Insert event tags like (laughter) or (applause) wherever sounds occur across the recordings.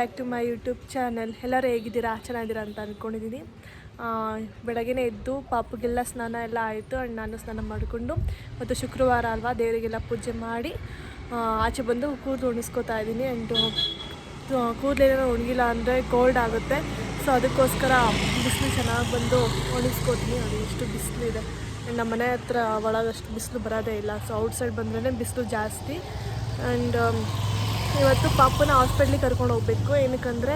Back to my YouTube channel ಎಲ್ಲರೂ ಹೇಗಿದ್ದೀರಾ? ಚೆನ್ನಾಗಿದ್ದೀರಾ ಅಂತ ಅಂದ್ಕೊಂಡಿದ್ದೀನಿ ಬೆಳಗ್ಗೆನೇ ಎದ್ದು ಪಾಪಗೆಲ್ಲ ಸ್ನಾನ ಎಲ್ಲ ಆಯಿತು. ಆ್ಯಂಡ್ ನಾನು ಸ್ನಾನ ಮಾಡಿಕೊಂಡು ಮತ್ತು ಶುಕ್ರವಾರ ಅಲ್ವಾ ದೇವರಿಗೆಲ್ಲ ಪೂಜೆ ಮಾಡಿ ಆಚೆ ಬಂದು ಕೂದಲು ಒಣಗಿಸ್ಕೊತಾ ಇದ್ದೀನಿ. ಆ್ಯಂಡ್ ಕೂದಲೇನೋ ಒಣಗಿಲ್ಲ ಅಂದರೆ ಕೋಲ್ಡ್ ಆಗುತ್ತೆ. ಸೊ ಅದಕ್ಕೋಸ್ಕರ ಬಿಸಿಲು ಚೆನ್ನಾಗಿ ಬಂದು ಒಣಗಿಸ್ಕೊತೀನಿ ಅದು ಎಷ್ಟು ಇದೆ. ಆ್ಯಂಡ್ ನಮ್ಮ ಮನೆ ಹತ್ರ ಒಳಗಷ್ಟು ಬಿಸಿಲು ಬರೋದೇ ಇಲ್ಲ. ಸೊ ಔಟ್ಸೈಡ್ ಬಂದ್ರೇ ಬಿಸಿಲು ಜಾಸ್ತಿ. ಆ್ಯಂಡ್ ಇವತ್ತು ಪಾಪುನ ಹಾಸ್ಪಿಟ್ಲಿಗೆ ಕರ್ಕೊಂಡು ಹೋಗ್ಬೇಕು. ಏನಕ್ಕಂದರೆ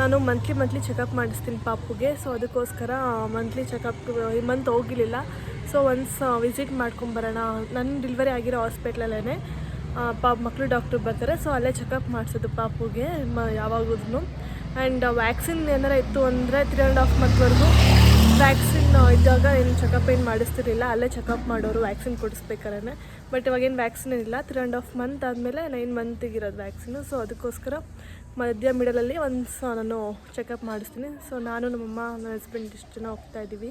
ನಾನು ಮಂತ್ಲಿ ಮಂತ್ಲಿ ಚೆಕಪ್ ಮಾಡಿಸ್ತೀನಿ ಪಾಪುಗೆ. ಸೊ ಅದಕ್ಕೋಸ್ಕರ ಮಂತ್ಲಿ ಚೆಕಪ್ ಈ ಮಂತ್ ಹೋಗಿರಲಿಲ್ಲ. ಸೊ ಒನ್ಸ್ ವಿಸಿಟ್ ಮಾಡ್ಕೊಂಬರೋಣ. ನನ್ನ ಡೆಲಿವರಿ ಆಗಿರೋ ಹಾಸ್ಪಿಟ್ಲಲ್ಲೇ ಪಾಪ ಮಕ್ಕಳು ಡಾಕ್ಟ್ರು ಬರ್ತಾರೆ. ಸೊ ಅಲ್ಲೇ ಚೆಕಪ್ ಮಾಡಿಸೋದು ಪಾಪುಗೆ, ಮ ಯಾವಾಗೂ ಆ್ಯಂಡ್ ವ್ಯಾಕ್ಸಿನ್ ಏನಾರ ಇತ್ತು ಅಂದರೆ ತ್ರೀ ಆ್ಯಂಡ್ ಹಾಫ್ ಮಂತ್ವರೆಗೂ ವ್ಯಾಕ್ಸಿನ್ ಇದ್ದಾಗ ಏನು ಚೆಕಪ್ ಏನು ಮಾಡಿಸ್ತಿರಲಿಲ್ಲ, ಅಲ್ಲೇ ಚೆಕಪ್ ಮಾಡೋರು ವ್ಯಾಕ್ಸಿನ್ ಕೊಡಿಸ್ಬೇಕಾರೇ ಬಟ್ ಇವಾಗೇನು ವ್ಯಾಕ್ಸಿನ್ ಇಲ್ಲ ತ್ರೀ ಆ್ಯಂಡ್ ಹಾಫ್ ಮಂತ್ ಆದಮೇಲೆ ನೈನ್ ಮಂತಿಗೆ ಇರೋದು ವ್ಯಾಕ್ಸಿನ್ ಸೊ ಅದಕ್ಕೋಸ್ಕರ ಮಧ್ಯ ಮಿಡಲಲ್ಲಿ ಒಂದು ಸ ನಾನು ಚೆಕಪ್ ಮಾಡಿಸ್ತೀನಿ. ಸೊ ನಾನು ನಮ್ಮಮ್ಮ ನನ್ನ ಹಸ್ಬೆಂಡ್ ಇಷ್ಟು ಜನ ಹೋಗ್ತಾ ಇದ್ದೀವಿ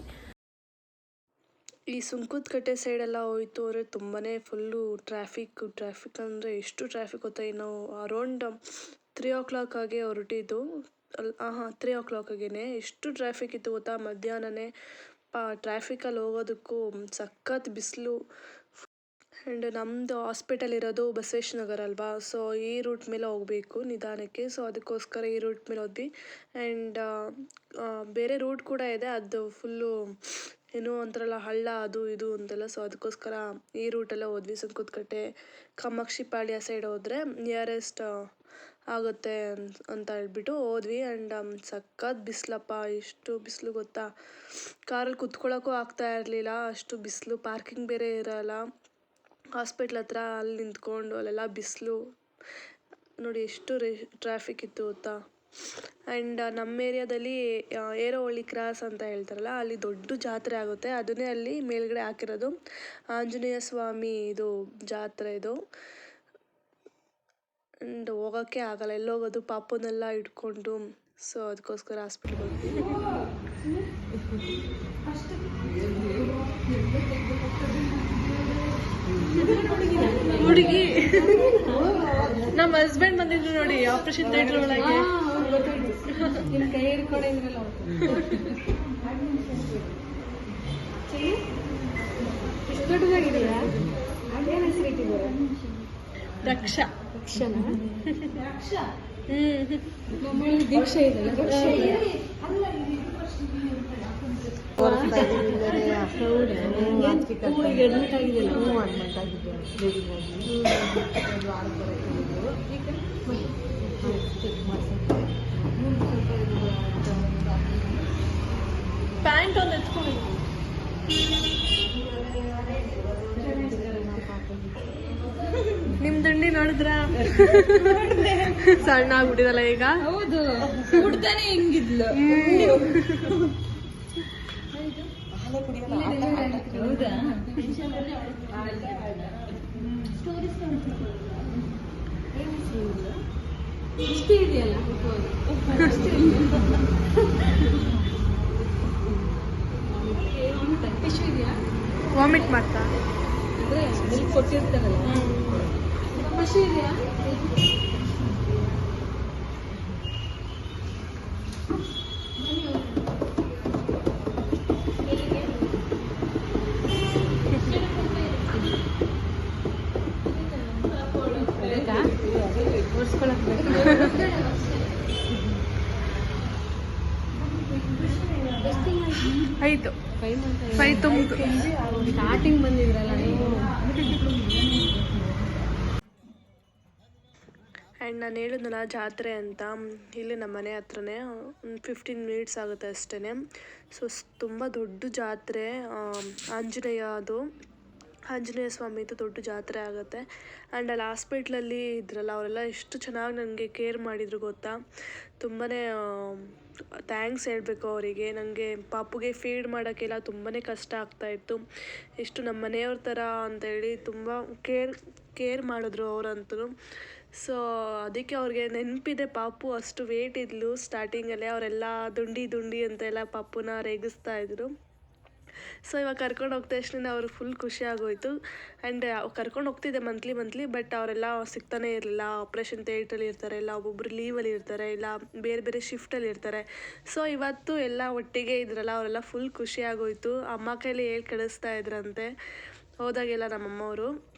ಈ ಸುಂಕದಕಟ್ಟೆ ಸೈಡೆಲ್ಲ ಹೋಯ್ತು ಅಂದರೆ ತುಂಬಾ ಫುಲ್ಲು ಟ್ರಾಫಿಕ್ ಟ್ರಾಫಿಕ್ ಅಂದರೆ ಎಷ್ಟು ಟ್ರಾಫಿಕ್ ಗೊತ್ತಾ, ಏನೋ ಅರೌಂಡ್ ತ್ರೀ ಓ ಕ್ಲಾಕ್ ಆಗಿ ಹೊರಟಿದ್ದು. ಅಲ್ಲಿ ಹಾಂ ತ್ರೀ ಓ ಕ್ಲಾಕ್ ಆಗೇನೆ ಎಷ್ಟು ಟ್ರಾಫಿಕ್ ಇತ್ತು ಗೊತ್ತಾ? ಮಧ್ಯಾಹ್ನನೇ. ಪಾ ಟ್ರಾಫಿಕಲ್ಲಿ ಹೋಗೋದಕ್ಕೂ ಸಖತ್ ಬಿಸಿಲು. ಆ್ಯಂಡ್ ನಮ್ಮದು ಹಾಸ್ಪಿಟಲ್ ಇರೋದು ಬಸವೇಶ್ ನಗರ ಅಲ್ವಾ? ಸೊ ಈ ರೂಟ್ ಮೇಲೆ ಹೋಗಬೇಕು ನಿಧಾನಕ್ಕೆ. ಸೊ ಅದಕ್ಕೋಸ್ಕರ ಈ ರೂಟ್ ಮೇಲೆ ಹೋದ್ವಿ. ಆ್ಯಂಡ್ ಬೇರೆ ರೂಟ್ ಕೂಡ ಇದೆ. ಅದು ಫುಲ್ಲು ಏನೋ ಒಂಥರಲ್ಲ, ಹಳ್ಳ ಅದು ಇದು ಅಂತೆಲ್ಲ. ಸೊ ಅದಕ್ಕೋಸ್ಕರ ಈ ರೂಟಲ್ಲೇ ಹೋದ್ವಿ. ಸುಂಕದಕಟ್ಟೆ ಕಾಮಾಕ್ಷಿ ಪಾಳ್ಯ ಸೈಡ್ ಹೋದರೆ ನಿಯರೆಸ್ಟ್ ಆಗುತ್ತೆ ಅಂತ ಹೇಳ್ಬಿಟ್ಟು ಹೋದ್ವಿ. ಆ್ಯಂಡ್ ಸಖತ್ ಬಿಸಿಲಪ್ಪ. ಎಷ್ಟು ಬಿಸಿಲು ಗೊತ್ತಾ? ಕಾರಲ್ಲಿ ಕುತ್ಕೊಳ್ಳೋಕ್ಕೂ ಆಗ್ತಾ ಇರಲಿಲ್ಲ. ಅಷ್ಟು ಬಿಸಿಲು. ಪಾರ್ಕಿಂಗ್ ಬೇರೆ ಇರಲ್ಲ. ಹಾಸ್ಪಿಟ್ಲ್ ಹತ್ರ ಅಲ್ಲಿ ನಿಂತ್ಕೊಂಡು ಅಲ್ಲೆಲ್ಲ ಬಿಸಿಲು. ನೋಡಿ, ಎಷ್ಟು ರೇ, ಟ್ರಾಫಿಕ್ ಇತ್ತು ಗೊತ್ತಾ? ಆ್ಯಂಡ್ ನಮ್ಮ ಏರಿಯಾದಲ್ಲಿ ಏರೋಹಳ್ಳಿ ಕ್ರಾಸ್ ಅಂತ ಹೇಳ್ತಾರಲ್ಲ, ಅಲ್ಲಿ ದೊಡ್ಡ ಜಾತ್ರೆ ಆಗುತ್ತೆ. ಅದನ್ನೇ ಅಲ್ಲಿ ಮೇಲ್ಗಡೆ ಹಾಕಿರೋದು. ಆಂಜನೇಯ ಸ್ವಾಮಿ ಇದು ಜಾತ್ರೆ ಇದು. ಆ್ಯಂಡ್ ಹೋಗೋಕ್ಕೆ ಆಗಲ್ಲ ಎಲ್ಲೋಗೋದು ಪಾಪನೆಲ್ಲ ಇಟ್ಕೊಂಡು ಸೊ ಅದಕ್ಕೋಸ್ಕರ ಹಾಸ್ಪಿಟ್ಲ್ಗೆ ಹೋಗ್ತೀವಿ ಹುಡುಗಿ ನಮ್ಮ ಹಸ್ಬೆಂಡ್ ಬಂದಿದ್ರು ನೋಡಿ ಆಪರೇಷನ್ ಥಿಯೇಟರ್ ಒಳಗೆ. ಕೈ ಹಿಡ್ಕೊಂಡಿದ್ರಲ್ಲ ದೊಡ್ಡದಾಗಿದೆಯಾ ದಕ್ಷ ನಮ್ಮಲ್ಲಿ ದೀಕ್ಷೆ ಪ್ಯಾಂಟ್ ಒಂದು ಎತ್ಕೊಂಡು ದಂಡಿ ನೋಡಿದ್ರ? ಸಣ್ಣ ಆಗ್ಬಿಟ್ಟಿದಲ್ಲ ಈಗ? ಹೌದು. ಹುಡ್ತಾನೆ ಹೆಂಗಿದ್ಲು. ಇಷ್ಟೇ ಇದೆಯಲ್ಲ ವಾಮಿಟ್ ಮಾಡ್ತಾ ಕೊಟ್ಟಿರ್ತಾರಲ್ಲ. ಟಿಶ್ಯೂ ಇದೆಯಾ ಆಯ್ತು? ಫೈ ತುಂಬಿತು ಸ್ಟಾರ್ಟಿಂಗ್ ಬಂದಿದ್ರಲ್ಲ ನೀವು. ಆ್ಯಂಡ್ ನಾನು ಹೇಳಿದ್ನಲ್ಲ ಜಾತ್ರೆ ಅಂತ, ಇಲ್ಲಿ ನಮ್ಮ ಮನೆ ಹತ್ರನೇ, ಒಂದು ಫಿಫ್ಟೀನ್ ಮಿನಿಟ್ಸ್ ಆಗುತ್ತೆ ಅಷ್ಟೇ ಸೊ ತುಂಬ ದೊಡ್ಡ ಜಾತ್ರೆ ಆಂಜನೇಯ ಅದು. ಆಂಜನೇಯ ಸ್ವಾಮಿದು ದೊಡ್ಡ ಜಾತ್ರೆ ಆಗುತ್ತೆ. ಆ್ಯಂಡ್ ಅಲ್ಲಿ ಹಾಸ್ಪಿಟ್ಲಲ್ಲಿ ಇದ್ರಲ್ಲ, ಅವರೆಲ್ಲ ಎಷ್ಟು ಚೆನ್ನಾಗಿ ನನಗೆ ಕೇರ್ ಮಾಡಿದ್ರು ಗೊತ್ತಾ? ತುಂಬಾ ಥ್ಯಾಂಕ್ಸ್ ಹೇಳಬೇಕು ಅವರಿಗೆ. ನನಗೆ ಪಾಪುಗೆ ಫೀಡ್ ಮಾಡೋಕ್ಕೆಲ್ಲ ತುಂಬಾ ಕಷ್ಟ ಆಗ್ತಾಯಿತ್ತು ಎಷ್ಟು ನಮ್ಮ ಮನೆಯವ್ರ ಥರ ಅಂತೇಳಿ ತುಂಬ ಕೇರ್ ಕೇರ್ ಮಾಡಿದ್ರು ಅವರಂತೂ. ಸೊ ಅದಕ್ಕೆ ಅವ್ರಿಗೆ ನೆನಪಿದೆ ಪಾಪು ಅಷ್ಟು ವೇಟ್ ಇದ್ಲು ಸ್ಟಾರ್ಟಿಂಗಲ್ಲೇ ಅವರೆಲ್ಲ ದುಂಡಿ ದುಂಡಿ ಅಂತೆಲ್ಲ ಪಾಪುನ ರೇಗಿಸ್ತಾ ಇದ್ರು. ಸೊ ಇವಾಗ ಕರ್ಕೊಂಡು ಹೋಗ್ತಾ ತಕ್ಷಣ ಅವ್ರಿಗೆ ಫುಲ್ ಖುಷಿ ಆಗೋಯ್ತು. ಆ್ಯಂಡ್ ಕರ್ಕೊಂಡು ಹೋಗ್ತಿದ್ದೆ ಮಂತ್ಲಿ ಮಂತ್ಲಿ ಬಟ್ ಅವರೆಲ್ಲ ಸಿಗ್ತಾನೆ ಇರಲಿಲ್ಲ. ಆಪ್ರೇಷನ್ ಥಿಯೇಟ್ರಲ್ಲಿ ಇರ್ತಾರೆ, ಇಲ್ಲ ಒಬ್ಬೊಬ್ರು ಲೀವಲ್ಲಿ ಇರ್ತಾರೆ, ಇಲ್ಲ ಬೇರೆ ಬೇರೆ ಶಿಫ್ಟಲ್ಲಿ ಇರ್ತಾರೆ. ಸೊ ಇವತ್ತು ಎಲ್ಲ ಒಟ್ಟಿಗೆ ಇದ್ರಲ್ಲ, ಅವರೆಲ್ಲ ಫುಲ್ ಖುಷಿ ಆಗೋಯ್ತು. ಅಮ್ಮ ಕೈಲಿ ಹೇಳಿ ಕಳಿಸ್ತಾ ಇದ್ರಂತೆ. ಹೋದಾಗೆಲ್ಲ ನಮ್ಮಮ್ಮವರು.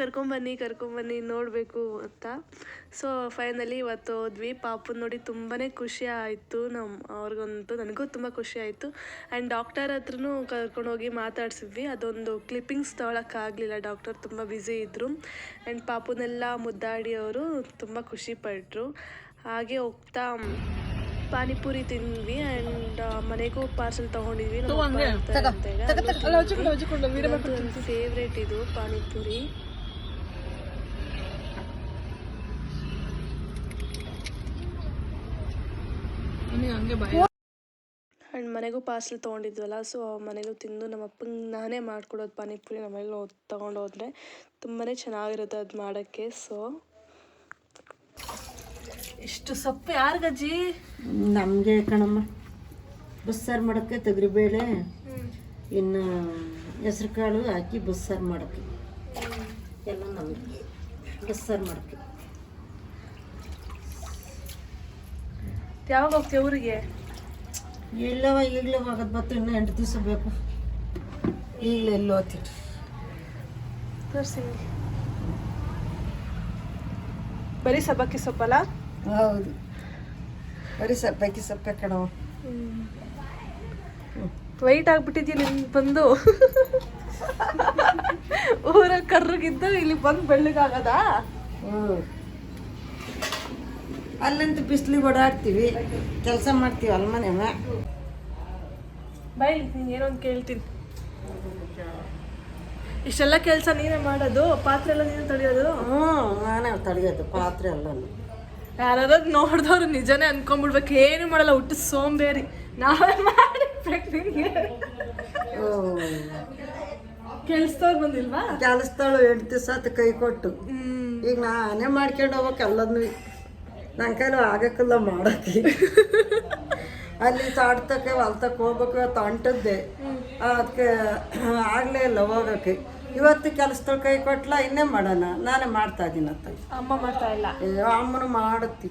ಕರ್ಕೊಂಬನ್ನಿ ಕರ್ಕೊಂಬನ್ನಿ ನೋಡಬೇಕು ಅಂತ. ಸೊ ಫೈನಲಿ ಇವತ್ತು ಹೋದ್ವಿ ಪಾಪುನ ನೋಡಿ ತುಂಬಾ ಖುಷಿ ಆಯಿತು. ನಮ್ಮ ಅವ್ರಿಗಂತೂ ನನಗೂ ತುಂಬ ಖುಷಿ ಆಯಿತು. ಆ್ಯಂಡ್ ಡಾಕ್ಟರ್ ಹತ್ರನೂ ಕರ್ಕೊಂಡೋಗಿ ಮಾತಾಡ್ಸಿದ್ವಿ. ಅದೊಂದು ಕ್ಲಿಪ್ಪಿಂಗ್ಸ್ ತೊಗೊಳಕ್ಕಾಗಲಿಲ್ಲ ಡಾಕ್ಟರ್ ತುಂಬ ಬ್ಯುಸಿ ಇದ್ದರು ಆ್ಯಂಡ್ ಪಾಪುನೆಲ್ಲ ಮುದ್ದಾಡಿ ಅವರು ತುಂಬ ಖುಷಿ ಪಟ್ಟರು ಹಾಗೆ ಹೋಗ್ತಾ ಪಾನಿಪುರಿ ತಿಂದ್ವಿ. ಆ್ಯಂಡ್ ಮನೆಗೂ ಪಾರ್ಸೆಲ್ ತಗೊಂಡಿದ್ವಿ. ಫೇವ್ರೇಟ್ ಇದು ಪಾನಿಪುರಿ. ಹಂಗೆ ಆ್ಯಂಡ್ ಮನೆಗೂ ಪಾರ್ಸೆಲ್ ತೊಗೊಂಡಿದ್ವಲ್ಲ ಸೊ ಮನೆಗೂ ತಿಂದು ನಮ್ಮ ಅಪ್ಪಂಗೆ ನಾನೇ ಮಾಡ್ಕೊಡೋದು ಪಾನಿಪುರಿ ನಮ್ಮೆಲ್ಲ ತೊಗೊಂಡು ಹೋದರೆ ತುಂಬಾ ಚೆನ್ನಾಗಿರುತ್ತೆ ಅದು ಮಾಡೋಕ್ಕೆ ಸೊ. ಇಷ್ಟು ಸೊಪ್ಪು ಯಾರಿಗಜ್ಜಿ ನಮಗೆ ಕಣಮ್ಮ ಬಸ್ಸಾರು ಮಾಡೋಕ್ಕೆ ತೊಗರಿಬೇಳೆ ಇನ್ನು ಹೆಸ್ರು ಕಾಳು ಹಾಕಿ ಬಸ್ಸಾರು ಮಾಡೋಕ್ಕೆ. ಎಲ್ಲ ನಮಗೆ ಬಸ್ಸಾರು ಮಾಡೋಕ್ಕೆ. ಯಾವಾಗ ಹೋಗ್ತೀವಿ ಊರಿಗೆ? ಇಲ್ಲವ ಈಗಲೇ ಹೋಗೋದು ಬತ್ತು ಇನ್ನೂ ಎಂಟು ದಿವಸ ಬೇಕು. ಈಗಲೇ ಎಲ್ಲಿ ಹೋಗ್ತೀವಿ ತೋರಿಸಿ. ಬರೀ ಸಬ್ಬಕ್ಕಿ ಸೊಪ್ಪಲ್ಲ? ಹೌದು. ಬರೀ ಸಬ್ಬಕ್ಕಿ ಸೊಪ್ಪೆ ಕಣವ ವೈಟ್ ಆಗ್ಬಿಟ್ಟಿದ್ಯಾ ನಿನ್ ಬಂದು? ಊರ ಕರ್ರಗಿದ್ದು ಇಲ್ಲಿ ಬಂದು ಬೆಳ್ಳಗಾಗದಾ? ಹ್ಞೂ ಅಲ್ಲಂತೂ ಬಿಸಿಲಿಗೆ ಓಡಾಡ್ತೀವಿ ಕೆಲಸ ಮಾಡ್ತೀವಿ ಅಲ್ಲಿ ಮನೆ ಬೈಲಿ ನೀನು ಏನೋ ಒಂದು ಕೇಳ್ತೀನಿ. ಇಷ್ಟೆಲ್ಲ ಕೆಲಸ ನೀನೇ ಮಾಡೋದು? ಪಾತ್ರೆ ಎಲ್ಲ ನೀನು ತೊಳೆಯೋದು? ಹ್ಞೂ ನಾನೇ ತಡೆಯೋದು ಪಾತ್ರೆ ಎಲ್ಲ ಯಾರು ನೋಡಿದವ್ರು ನಿಜನೇ ಅನ್ಕೊಂಡ್ಬಿಡ್ಬೇಕು ಏನು ಮಾಡಲ್ಲ ಹುಟ್ಟು ಸೋಂಬೇರಿ. ನಾವೇ ಮಾಡಿ ಕೆಲ್ಸದವ್ರು ಬಂದಿಲ್ವಾ? ಕೆಲಸದವಳು ಎಂಟು ದಿವಸ ಕೈ ಕೊಟ್ಟು. ಈಗ ನಾನೇ ಮಾಡ್ಕೊಂಡು ಹೋಗ್ಬೇಕು ಎಲ್ಲದನ್ನು ನನ್ನ ಕೈಲೂ ಆಗಕ್ಕಿಲ್ಲ ಮಾಡೋಕ್ಕೆ ಅಲ್ಲಿ ತಾಡ್ತಕ್ಕೆ ಹೊಲ್ತಕ್ಕೆ ಹೋಗ್ಬೇಕು ಇವತ್ತು ಅಂಟದ್ದೆ. ಅದಕ್ಕೆ ಆಗಲೇ ಇಲ್ಲ ಹೋಗಕ್ಕೆ ಇವತ್ತು ಕೆಲಸದಳು ಕೈ ಕೊಟ್ಲ ಇನ್ನೇ ಮಾಡೋಣ. ನಾನೇ ಮಾಡ್ತಾ ಇದ್ದೀನಿ ಅಂತ. ಅಮ್ಮ ಮಾಡ್ತಾ ಇಲ್ಲ. ಅಯ್ಯೋ ಅಮ್ಮನು ಮಾಡುತ್ತಿ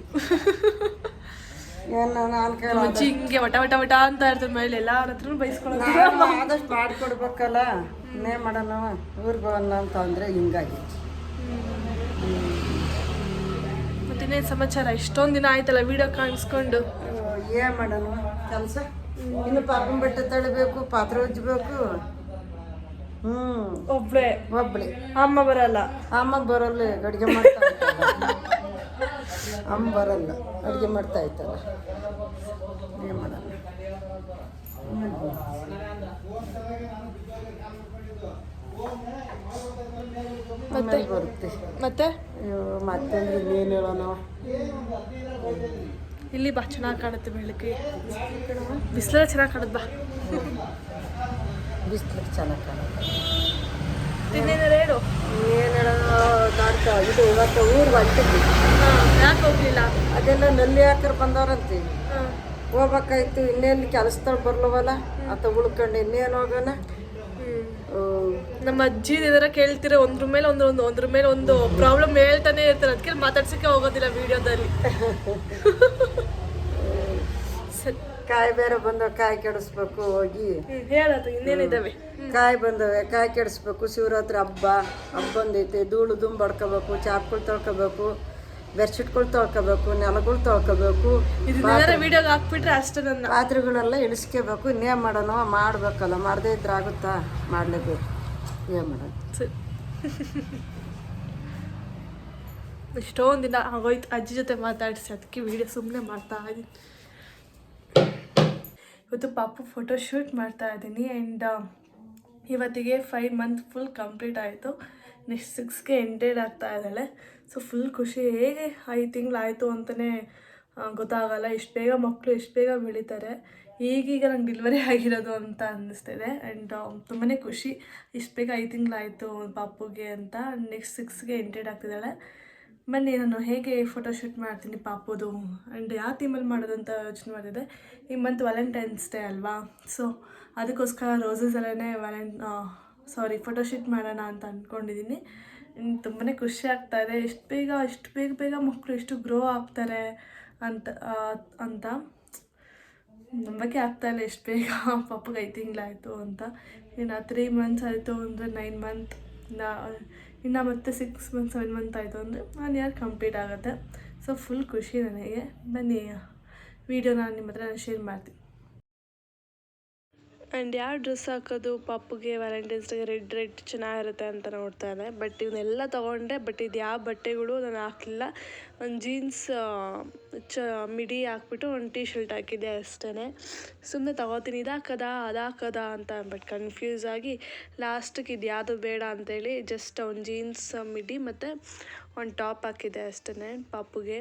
ಏನು ನಾನು ಕೈ ಅಜ್ಜಿ ಹಿಂಗೆ ವಟ ವಟ ವಟ ಅಂತ ಇರ್ತದೆ ಮೇಲೆ ಎಲ್ಲಾರ ಹತ್ರ ಬೈಸ್ಕೊಳ್ಳೋದು. ಆದಷ್ಟು ಮಾಡಿಕೊಡ್ಬೇಕಲ್ಲ. ಇನ್ನೇ ಮಾಡೋಣ? ಊರಿಗೆ ಹೋಗೋಣ ಅಂತ ಅಂದರೆ ಹಿಂಗಾಗಿ. ಇನ್ನೇನು ಸಮಾಚಾರ? ಇಷ್ಟೊಂದು ದಿನ ಆಯ್ತಲ್ಲ ವಿಡಿಯೋ ಕಾಣಿಸ್ಕೊಂಡು. ಏನು ಮಾಡೋಣ ಕೆಲಸ? ಇನ್ನು ಪಾಪನ್ ಬಟ್ಟೆ ತಳಿಬೇಕು ಪಾತ್ರೆ ಉಜ್ಜಬೇಕು. ಹ್ಞೂ ಒಬ್ಳೆ. ಒಬ್ಳೆ. ಅಮ್ಮ ಬರಲ್ಲ. ಅಮ್ಮ ಬರಲ್ಲ ಅಡುಗೆ ಮಾಡ್ತಾ ಅಮ್ಮ ಬರಲ್ಲ ಅಡುಗೆ ಮಾಡ್ತಾ ಇತ್ತಲ್ಲ ಏನು ಮಾಡಲ್ಲ ಮತ್ತೆ? ಬರುತ್ತೆ. ಮತ್ತೆ? ಮತ್ತೆ ಇನ್ನೇನು ಹೇಳೋಣ? ಇಲ್ಲಿ ಬಾ ಚೆನ್ನಾಗಿ ಕಾಣುತ್ತೆ ಬೆಳಗ್ಗೆ ಬಿಸಿಲೆಲ್ಲ ಚೆನ್ನಾಗಿ ಕಾಣುತ್ತೆ ಬಾ. ಬಿಸಿಲು ಚೆನ್ನಾಗಿ ಕಾಣುತ್ತೆ. ಇನ್ನೇನಾರು ಹೇಳು. ಏನು ಹೇಳೋಣ ನಾಡ್ಕ ಇದು ಇವತ್ತು ಊರು ಹೊಂಟಿದ್ವಿ ಯಾಕೆ ಹೋಗ್ಲಿಲ್ಲ? ಅದೆಲ್ಲ ನಲ್ಲಿ ಹಾಕರ್ ಬಂದವ್ರಂತೆ. ಹೋಗ್ಬೇಕಾಯ್ತು ಇನ್ನೇನು ಕೆಲಸದಲ್ಲಿ ಬರ್ಲವಲ್ಲ ಅಥವಾ ಉಳ್ಕೊಂಡು ಇನ್ನೇನು ಹೋಗೋಣ. ನಮ್ಮ ಅಜ್ಜಿ ಏನಾರ ಕೇಳ್ತಿರೋ ಒಂದ್ರ ಮೇಲೆ ಒಂದು ಒಂದು ಒಂದ್ರ ಮೇಲೆ ಒಂದು ಪ್ರಾಬ್ಲಮ್ ಹೇಳ್ತಾನೆ ಇರ್ತಾರೆ. ಅದಕ್ಕೆ ಮಾತಾಡ್ಸಕ್ಕೆ ಹೋಗೋದಿಲ್ಲ ವಿಡಿಯೋದಲ್ಲಿ. ಕಾಯಿ ಬೇರೆ ಬಂದವ ಕಾಯಿ ಕೆಡಿಸ್ಬೇಕು ಹೋಗಿ. ಹೇಳೋದು ಇನ್ನೇನಿದಾವೆ? ಕಾಯಿ ಬಂದವೆ ಕಾಯಿ ಕೆಡಿಸ್ಬೇಕು ಶಿವರಾತ್ರಿ ಹಬ್ಬ ಹಬ್ಬ ಬಂದೈತೆ ಧೂಳು ದುಂಬಡ್ಕೋಬೇಕು ಚಾಪ್ಗಳು ತೊಳ್ಕೋಬೇಕು ಬೆಡ್ಶೀಟ್ಗಳು ತೊಳ್ಕೋಬೇಕು ನೆಲಗಳು ತೊಳ್ಕೋಬೇಕು. ವಿಡಿಯೋಗೆ ಹಾಕ್ಬಿಟ್ರೆ ಅಷ್ಟು ನನ್ನ. ಪಾತ್ರೆಗಳೆಲ್ಲ ಇಳಿಸ್ಕೋಬೇಕು ಇನ್ನೇನು ಮಾಡೋಣ ಮಾಡಬೇಕಲ್ಲ ಮಾಡದೇ ಇದ್ರೆ ಆಗುತ್ತಾ? ಮಾಡಲೇಬೇಕು. ಏನು ಸರಿ. ಎಷ್ಟೊಂದು ದಿನ ಆಗೋಯ್ತು ಅಜ್ಜಿ ಜೊತೆ ಮಾತಾಡಿಸಿ, ಅದಕ್ಕೆ ವಿಡಿಯೋ ಸುಮ್ಮನೆ ಮಾಡ್ತಾ ಇದ್ದೀನಿ. ಇವತ್ತು ಪಾಪು ಫೋಟೋ ಶೂಟ್ ಮಾಡ್ತಾ ಇದ್ದೀನಿ ಆ್ಯಂಡ್ ಇವತ್ತಿಗೆ ಫೈವ್ ಮಂತ್ ಫುಲ್ ಕಂಪ್ಲೀಟ್ ಆಯಿತು. ನೆಕ್ಸ್ಟ್ ಸಿಕ್ಸ್ಗೆ ಎಂಟೆಡ್ ಆಗ್ತಾ ಇದ್ದಾಳೆ. ಸೊ ಫುಲ್ ಖುಷಿ. ಹೇಗೆ ಐದು ತಿಂಗಳಾಯಿತು ಅಂತಲೇ ಗೊತ್ತಾಗಲ್ಲ. ಎಷ್ಟು ಬೇಗ ಮಕ್ಕಳು ಎಷ್ಟು ಬೇಗ ಬೆಳೀತಾರೆ. ಈಗೀಗ ನಂಗೆ ಡೆಲಿವರಿ ಆಗಿರೋದು ಅಂತ ಅನ್ನಿಸ್ತಿದೆ. ಆ್ಯಂಡ್ ತುಂಬಾ ಖುಷಿ. ಇಷ್ಟು ಬೇಗ ಐದು ತಿಂಗಳಾಯಿತು ಪಾಪುಗೆ ಅಂತ. ನೆಕ್ಸ್ಟ್ ಸಿಕ್ಸ್ಗೆ ಎಂಟೆಡ್ ಆಗ್ತಿದ್ದಾಳೆ. ಬನ್ನಿ, ನಾನು ಹೇಗೆ ಫೋಟೋಶೂಟ್ ಮಾಡ್ತೀನಿ ಪಾಪುದು? ಆ್ಯಂಡ್ ಯಾವ ಥೀಮಲ್ಲಿ ಮಾಡೋದು ಅಂತ ಯೋಚನೆ ಮಾಡ್ತಿದ್ದೆ. ಈ ಮಂತ್ ವ್ಯಾಲೆಂಟೈನ್ಸ್ ಡೇ ಅಲ್ವಾ? ಸೊ ಅದಕ್ಕೋಸ್ಕರ ರೋಸಸ್ ಅಲ್ಲೇ ವ್ಯಾಲೆಂಟ್ ಸಾರಿ ಫೋಟೋಶೂಟ್ ಮಾಡೋಣ ಅಂತ ಅಂದ್ಕೊಂಡಿದ್ದೀನಿ ತುಂಬಾ ಖುಷಿ ಆಗ್ತಾ ಇದೆ. ಎಷ್ಟು ಬೇಗ ಎಷ್ಟು ಬೇಗ ಬೇಗ ಮಕ್ಕಳು ಎಷ್ಟು ಗ್ರೋ ಆಗ್ತಾರೆ ಅಂತ ಅಂತ. ನಂಬಕ್ಕೆ ಆಗ್ತಾ ಇಲ್ಲ ಎಷ್ಟು ಬೇಗ (laughs) ಪಾಪಗೆ ಐದು ತಿಂಗಳಾಯಿತು ಅಂತ. ಇನ್ನು ತ್ರೀ ಮಂತ್ಸ್ ಆಯಿತು ಅಂದರೆ ನೈನ್ ಮಂತ್ ಇನ್ನು ಇನ್ನು ಮತ್ತೆ ಸಿಕ್ಸ್ ಮಂತ್ ಸೆವೆನ್ ಮಂತ್ ಆಯಿತು ಅಂದರೆ ಒನ್ ಇಯರ್ ಕಂಪ್ಲೀಟ್ ಆಗುತ್ತೆ. ಸೊ ಫುಲ್ ಖುಷಿ ನನಗೆ. ಬನ್ನಿ ವೀಡಿಯೋನ ನಿಮ್ಮ ಹತ್ರ ನಾನು ಶೇರ್ ಮಾಡ್ತೀನಿ. ಆ್ಯಂಡ್ ಯಾವ ಡ್ರೆಸ್ ಹಾಕೋದು ಪಾಪುಗೆ ವ್ಯಾಲೆಂಟೈನ್ಸ್ ಡೇಗೆ ರೆಡ್ ರೆಡ್ ಚೆನ್ನಾಗಿರುತ್ತೆ ಅಂತ ನೋಡ್ತಾ ಇದ್ದೆ. ಬಟ್ ಇವನ್ನೆಲ್ಲ ತೊಗೊಂಡೆ ಬಟ್ ಇದು ಯಾವ ಬಟ್ಟೆಗಳು ನಾನು ಹಾಕಲಿಲ್ಲ. ಒಂದು ಜೀನ್ಸ್ ಚ ಮಿಡಿ ಹಾಕ್ಬಿಟ್ಟು ಒಂದು ಟೀ ಶರ್ಟ್ ಹಾಕಿದ್ದೆ ಅಷ್ಟೇ ಸುಮ್ಮನೆ ತಗೋತೀನಿ, ಇದು ಅದಾಕದ ಅಂತ ಬಟ್ ಕನ್ಫ್ಯೂಸ್ ಆಗಿ ಲಾಸ್ಟಿಗೆ ಇದು ಯಾವುದು ಬೇಡ ಅಂತೇಳಿ ಜಸ್ಟ್ ಒಂದು ಜೀನ್ಸ್ ಮಿಡಿ ಮತ್ತು ಒಂದು ಟಾಪ್ ಹಾಕಿದ್ದೆ ಅಷ್ಟೇ ಪಾಪುಗೆ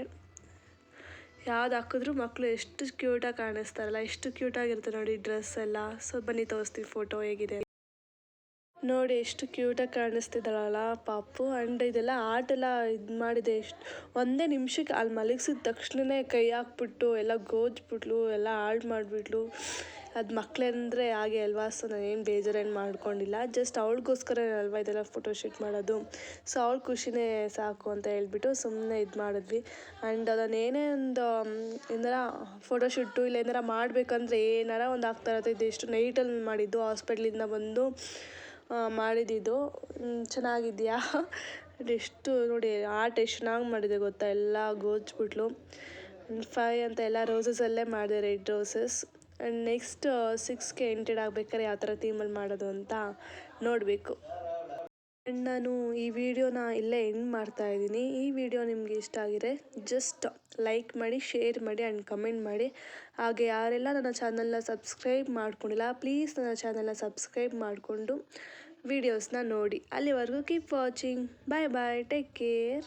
ಯಾವ್ದು ಹಾಕಿದ್ರು ಮಕ್ಕಳು ಎಷ್ಟು ಕ್ಯೂಟಾಗಿ ಕಾಣಿಸ್ತಾರಲ್ಲ, ಎಷ್ಟು ಕ್ಯೂಟಾಗಿರುತ್ತೆ ನೋಡಿ ಡ್ರೆಸ್ ಎಲ್ಲ. ಸೊ ಬನ್ನಿ ತೋರಿಸ್ತೀನಿ ಫೋಟೋ ಹೇಗಿದೆ ನೋಡಿ ಎಷ್ಟು ಕ್ಯೂಟಾಗಿ ಕಾಣಿಸ್ತಿದ್ದಾಳಲ್ಲ, ಪಾಪು. ಆ್ಯಂಡ್ ಇದೆಲ್ಲ ಆಟೆಲ್ಲ ಇದು ಮಾಡಿದೆ ಎಷ್ಟು, ಒಂದೇ ನಿಮಿಷಕ್ಕೆ ಅಲ್ಲಿ ಮಲಗಿಸಿದ ತಕ್ಷಣನೇ ಕೈ ಹಾಕ್ಬಿಟ್ಟು, ಎಲ್ಲ ಗೋಜ್ಬಿಟ್ಲು, ಎಲ್ಲ ಹಾಳು ಮಾಡಿಬಿಟ್ಲು. ಅದು ಮಕ್ಕಳೆಂದರೆ ಹಾಗೆ ಅಲ್ವಾ ಸೊ ನಾನೇನು ಬೇಜಾರೇನು ಮಾಡ್ಕೊಂಡಿಲ್ಲ. ಜಸ್ಟ್ ಅವಳಿಗೋಸ್ಕರ ಅಲ್ವಾ ಇದೆಲ್ಲ ಫೋಟೋಶೂಟ್ ಮಾಡೋದು. ಸೊ ಅವಳ ಖುಷಿನೇ ಸಾಕು ಅಂತ ಹೇಳ್ಬಿಟ್ಟು ಸುಮ್ಮನೆ ಇದು ಮಾಡಿದ್ವಿ. ಆ್ಯಂಡ್ ಅದನ್ನು ಏನೇ ಒಂದು ಏನಾರ ಫೋಟೋಶೂಟು ಇಲ್ಲ ಏನಾರ ಮಾಡಬೇಕಂದ್ರೆ ಏನಾರ ಒಂದು ಆಗ್ತಾ ಇರುತ್ತೆ. ಇದು ಎಷ್ಟು ನೈಟಲ್ಲಿ ಮಾಡಿದ್ದು ಹಾಸ್ಪಿಟ್ಲಿಂದ ಬಂದು. ಮಾಡಿದ್ದಿದ್ದು ಚೆನ್ನಾಗಿದ್ಯಾ? ಎಷ್ಟು ನೋಡಿ ಆರ್ಟ್ ಎಷ್ಟು ಚೆನ್ನಾಗಿ ಮಾಡಿದೆ ಗೊತ್ತಾ? ಎಲ್ಲ ಗೋಜ್ಬಿಟ್ಲು. ಫೈ ಅಂತ ಎಲ್ಲ ರೋಸಸಲ್ಲೇ ಮಾಡಿದೆ ರೆಡ್ ರೋಸಸ್ ಆ್ಯಂಡ್ ನೆಕ್ಸ್ಟ್ ಸಿಕ್ಸ್ಗೆ ಎಂಟೆಡ್ ಆಗ್ಬೇಕಾದ್ರೆ ಯಾವ ಥರ ಥೀಮಲ್ಲಿ ಮಾಡೋದು ಅಂತ ನೋಡಬೇಕು. ನಾನು ಈ ವಿಡಿಯೋನ ಇಲ್ಲೇ ಎಂಡ್ ಮಾಡ್ತಾ ಇದ್ದೀನಿ. ಈ ವಿಡಿಯೋ ನಿಮಗೆ ಇಷ್ಟ ಆಗಿದೆ ಜಸ್ಟ್ ಲೈಕ್ ಮಾಡಿ ಶೇರ್ ಮಾಡಿ ಆ್ಯಂಡ್ ಕಮೆಂಟ್ ಮಾಡಿ. ಹಾಗೆ ಯಾರೆಲ್ಲ ನನ್ನ ಚಾನಲ್ನ ಸಬ್ಸ್ಕ್ರೈಬ್ ಮಾಡ್ಕೊಂಡಿಲ್ಲ ಪ್ಲೀಸ್ ನನ್ನ ಚಾನಲ್ನ ಸಬ್ಸ್ಕ್ರೈಬ್ ಮಾಡಿಕೊಂಡು ವೀಡಿಯೋಸ್ನ ನೋಡಿ. ಅಲ್ಲಿವರೆಗೂ keep watching bye bye take care